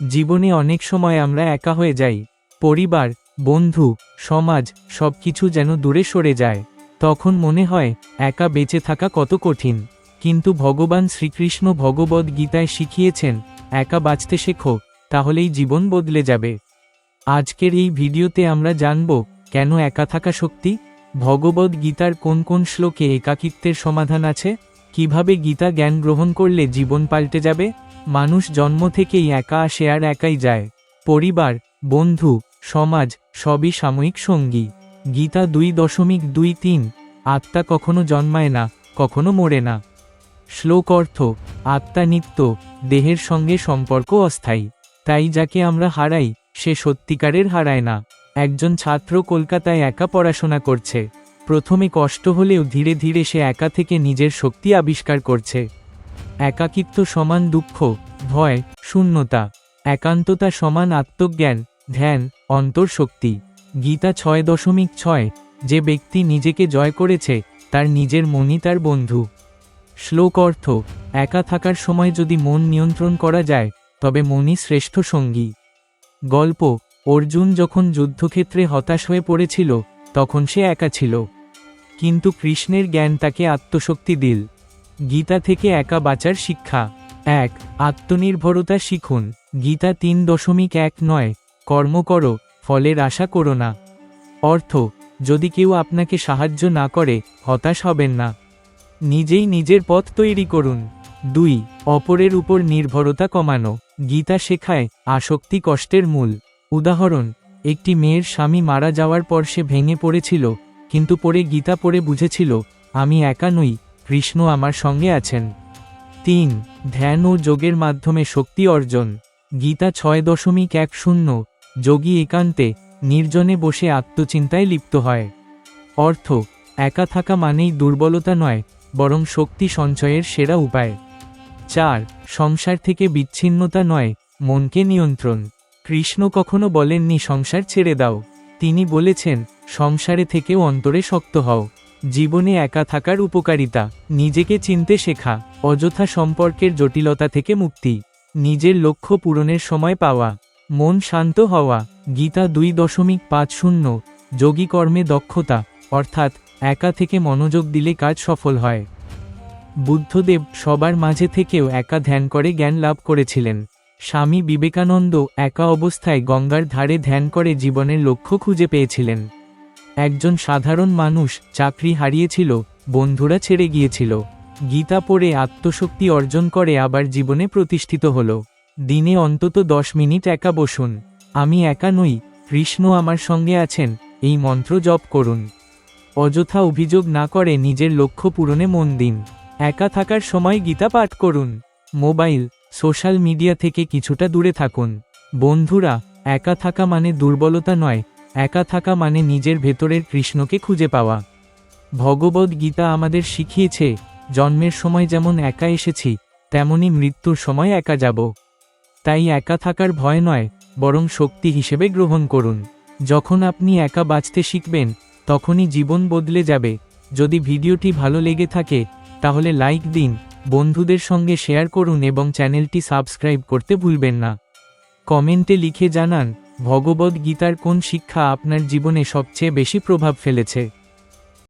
জীবনে অনেক সময় আমরা একা হয়ে যাই, পরিবার, বন্ধু, সমাজ সব কিছু যেন দূরে সরে যায়। তখন মনে হয়, একা বেঁচে থাকা কত কঠিন। কিন্তু ভগবান শ্রীকৃষ্ণ ভগবদ গীতায় শিখিয়েছেন, একা বাঁচতে শেখো, তাহলেই জীবন বদলে যাবে। আজকের এই ভিডিওতে আমরা জানব, কেন একা থাকা শক্তি? ভগবদ গীতার কোন কোন শ্লোকে একাকিত্বের সমাধান আছে? কীভাবে গীতা জ্ঞান গ্রহণ করলে জীবন পাল্টে যাবে? মানুষ জন্ম থেকেই একা আসে আর একাই যায়। পরিবার, বন্ধু, সমাজ, সবই সাময়িক সঙ্গী। গীতা দুই দশমিক দুই তিন। আত্মা কখনো জন্মায় না, কখনো মরে না। শ্লোক অর্থ, আত্মা নিত্য, দেহের সঙ্গে সম্পর্ক অস্থায়ী। তাই যাকে আমরা হারাই, সে সত্যিকারের হারায় না। একজন ছাত্র কলকাতায় একা পড়াশোনা করছে। প্রথমে কষ্ট হলেও ধীরে ধীরে সে একা থেকে নিজের শক্তি আবিষ্কার করছে। একাকিত্ব সমান দুঃখ, ভয়, শূন্যতা। একান্ততা সমান আত্মজ্ঞান, ধ্যান, অন্তর্শক্তি। গীতা ছয় দশমিক ছয়, যে ব্যক্তি নিজেকে জয় করেছে, তার নিজের মনই তার বন্ধু। শ্লোক অর্থ, একা থাকার সময় যদি মন নিয়ন্ত্রণ করা যায়, তবে মনই শ্রেষ্ঠ সঙ্গী। গল্প, অর্জুন যখন যুদ্ধক্ষেত্রে হতাশ হয়ে পড়েছিল, তখন সে একা ছিল। কিন্তু কৃষ্ণের জ্ঞান তাকে আত্মশক্তি দিল। গীতা থেকে একা বাঁচার শিক্ষা। এক, আত্মনির্ভরতা শিখুন। গীতা তিন দশমিক এক নয়। কর্ম করো, ফলের আশা করো না। অর্থ, যদি কেউ আপনাকে সাহায্য না করে, হতাশ হবেন না। নিজেই নিজের পথ তৈরি করুন। দুই, অপরের উপর নির্ভরতা কমানো। গীতা শেখায়, আসক্তি কষ্টের মূল। উদাহরণ, একটি মেয়ের স্বামী মারা যাওয়ার পর সে ভেঙে পড়েছিল কিন্তু পরে গীতা পড়ে বুঝেছিল, আমি একা নই, কৃষ্ণ আমার সঙ্গে আছেন। তিন, ধ্যান ও যোগের মাধ্যমে শক্তি অর্জন। গীতা ছয় দশমিক এক শূন্য, যোগী একান্তে, নির্জনে বসে আত্মচিন্তায় লিপ্ত হয়। অর্থ, একা থাকা মানেই দুর্বলতা নয়, বরং শক্তি সঞ্চয়ের সেরা উপায়। চার, সংসার থেকে বিচ্ছিন্নতা নয়, মনকে নিয়ন্ত্রণ। কৃষ্ণ কখনো বলেননি, সংসার ছেড়ে দাও। তিনি বলেছেন সংসারে থেকেও অন্তরে শক্ত হও। জীবনে একা থাকার উপকারিতা। নিজেকে চিনতে শেখা। অযথা সম্পর্কের জটিলতা থেকে মুক্তি। নিজের লক্ষ্য পূরণের সময় পাওয়া। মন শান্ত হওয়া। গীতা দুই দশমিক পাঁচ শূন্য। যোগী কর্মে দক্ষতা। অর্থাৎ, একা থেকে মনোযোগ দিলে কাজ সফল হয়। বুদ্ধদেব সবার মাঝে থেকেও একা ধ্যান করে জ্ঞান লাভ করেছিলেন। স্বামী বিবেকানন্দ একা অবস্থায় গঙ্গার ধারে ধ্যান করে জীবনের লক্ষ্য খুঁজে পেয়েছিলেন। একজন সাধারণ মানুষ চাকরি হারিয়েছিল, বন্ধুরা ছেড়ে গিয়েছিল। গীতা পড়ে আত্মশক্তি অর্জন করে আবার জীবনে প্রতিষ্ঠিত হল। দিনে অন্তত দশ মিনিট একা বসুন। আমি একা নই, কৃষ্ণ আমার সঙ্গে আছেন, এই মন্ত্র জপ করুন। অযথা অভিযোগ না করে নিজের লক্ষ্য পূরণে মন দিন। একা থাকার সময় গীতা পাঠ করুন। মোবাইল, সোশ্যাল মিডিয়া থেকে কিছুটা দূরে থাকুন। বন্ধুরা, একা থাকা মানে দুর্বলতা নয় একা থাকা মানে নিজের ভেতরের কৃষ্ণকে খুঁজে পাওয়া। ভগবদ গীতা আমাদের শিখিয়েছে, জন্মের সময় যেমন একা এসেছি, তেমনি মৃত্যুর সময় একা যাব। তাই একা থাকার ভয় নয়, বরং শক্তি হিসেবে গ্রহণ করুন। যখন আপনি একা বাঁচতে শিখবেন, তখনই জীবন বদলে যাবে। যদি ভিডিওটি ভালো লেগে থাকে, তাহলে লাইক দিন, বন্ধুদের সঙ্গে শেয়ার করুন এবং চ্যানেলটি সাবস্ক্রাইব করতে ভুলবেন না। কমেন্টে লিখে জানান ভগবদ গীতার কোন শিক্ষা আপনার জীবনে সবচেয়ে বেশি প্রভাব ফেলেছে?